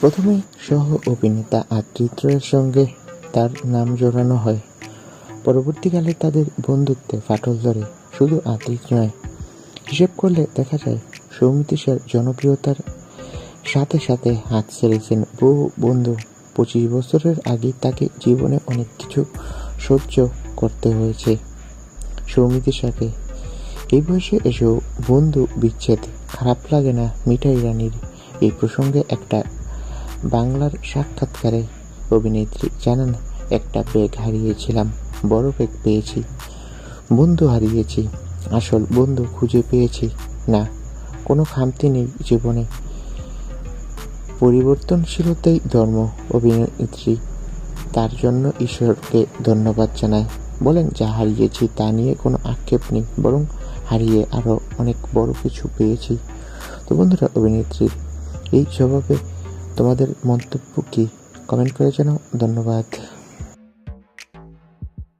প্রথমে সহ অভিনেতা আদিত্য রয়ের সঙ্গে তার নাম জড়ানো হয়। পরবর্তীকালে তাদের বন্ধুত্বে ফাটল ধরে, শুধু আদিত্য নয়। হিসেব করলে দেখা যায় সৌমিতি স্যার জনপ্রিয়তার সাথে সাথে হাত ছেড়েছেন বহু বন্ধু। পঁচিশ বছরের আগে তাকে জীবনে অনেক কিছু সহ্য করতে হয়েছে। সৌমিতি সাথে এই বয়সে এসেও বন্ধু বিচ্ছেদ, খারাপ লাগে না মিঠাই রানীর। এই প্রসঙ্গে একটা বাংলার সাক্ষাৎকারে অভিনেত্রী জানান, একটা ব্যাগ হারিয়েছিলাম, বড় ব্যাগ পেয়েছি। বন্ধু হারিয়েছি, আসল বন্ধু খুঁজে পেয়েছি। না, কোনো খামতি নেই জীবনে। পরিবর্তনশীলতাই ধর্ম, অভিনেত্রী। তার জন্য ঈশ্বরকে ধন্যবাদ জানায়। বলেন, যা হারিয়েছি তা নিয়ে কোনো আক্ষেপ নেই, বরং হারিয়ে আরও অনেক বড় কিছু পেয়েছি। তো বন্ধুরা, অভিনেত্রীর এই স্বভাবে তোমাদের মন্তব্য কী? কমেন্ট করে জানাও ধন্যবাদ।